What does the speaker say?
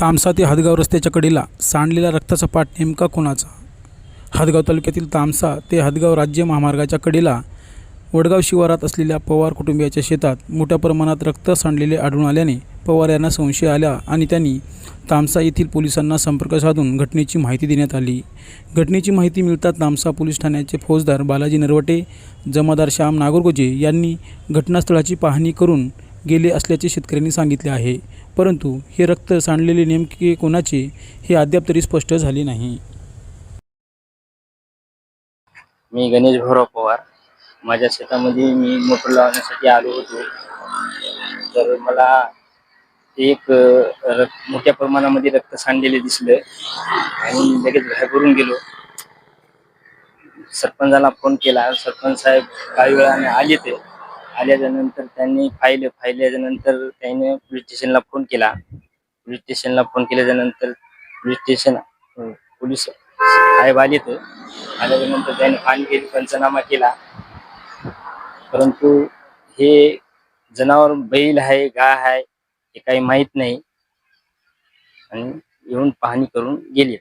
तामसा ते हदगाव रस्त्याच्या कडेला सांडलेला रक्ताचा पाठ नेमका कोणाचा? हदगाव तालुक्यातील तामसा ते हदगाव राज्य महामार्गाच्या कडेला वडगाव शिवारात असलेल्या पवार कुटुंबियाच्या शेतात मोठ्या प्रमाणात रक्त सांडलेले आढळून आल्याने पवार यांना संशय आला आणि त्यांनी तामसा येथील पोलिसांना संपर्क साधून घटनेची माहिती देण्यात आली. घटनेची माहिती मिळताच तामसा पोलीस ठाण्याचे फौजदार बालाजी नरवटे जमादार श्याम नागरगोजे यांनी घटनास्थळाची पाहणी करून गेले असल्याचे शेतकऱ्यांनी सांगितले आहे. परंतु हे रक्त सांडलेले नेमके कोणाचे हे अद्याप तरी स्पष्ट झाले नाही. मी गणेश भैरव पवार. माझ्या शेतामध्ये मी मोटर लावण्यासाठी आलो होतो. तर मला एक रक्त मोठ्या प्रमाणामध्ये रक्त सांडलेले दिसलं. आणि लगेच घाबरून गेलो. सरपंचाला फोन केला. सरपंच साहेब काही वेळाने आले ते. आल्याच्यानंतर त्यांनी फायले फाईल्याच्या नंतर त्याने पोलीस स्टेशनला फोन केला. पोलीस स्टेशनला फोन केल्याच्यानंतर पोलीस स्टेशन पोलीस साहेब आले तर आल्याच्यानंतर त्याने पाणी केली पंचनामा केला. परंतु हे जनावर बैल आहे गा आहे हे काही माहीत नाही. आणि येऊन पाहणी करून गेले.